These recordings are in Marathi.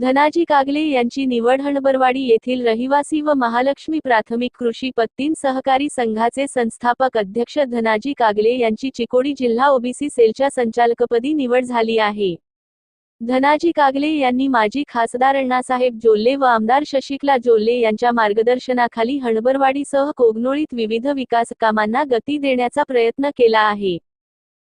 धनाजी कागले यांची निवड हणबरवाडी येथील रहिवासी व महालक्ष्मी प्राथमिक कृषी पत्तीन सहकारी संघाचे संस्थापक अध्यक्ष धनाजी कागले यांची चिकोडी जिल्हा ओबीसी सेलच्या संचालकपदी निवड झाली आहे. धनाजी कागले यांनी माजी खासदार अण्णासाहेब जोल्ले व आमदार शशिकला जोल्ले यांच्या मार्गदर्शनाखाली हणबरवाडीसह कोगनोळीत विविध विकास कामांना गती देण्याचा प्रयत्न केला आहे.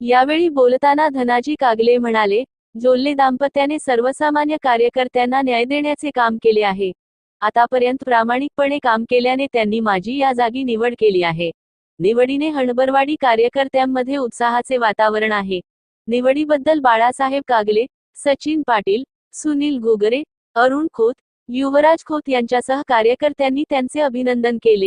यावेळी बोलताना धनाजी कागले म्हणाले जोल्ले दाम्पत्याने सर्वसामान्य कार्यकर्त्यांना न्याय देण्याचे काम केले आहे. आतापर्यंत प्रामाणिकपणे काम केल्याने त्यांनी माझी या जागी निवड केली आहे. निवडीने हणबरवाडी कार्यकर्त्यांमध्ये उत्साहाचे वातावरण आहे. निवडीबद्दल बाळासाहेब कागले सचिन पाटील सुनील गोगरे अरुण खोत युवराज खोत यांच्यासह कार्यकर्त्यांनी त्यांचे अभिनंदन केले.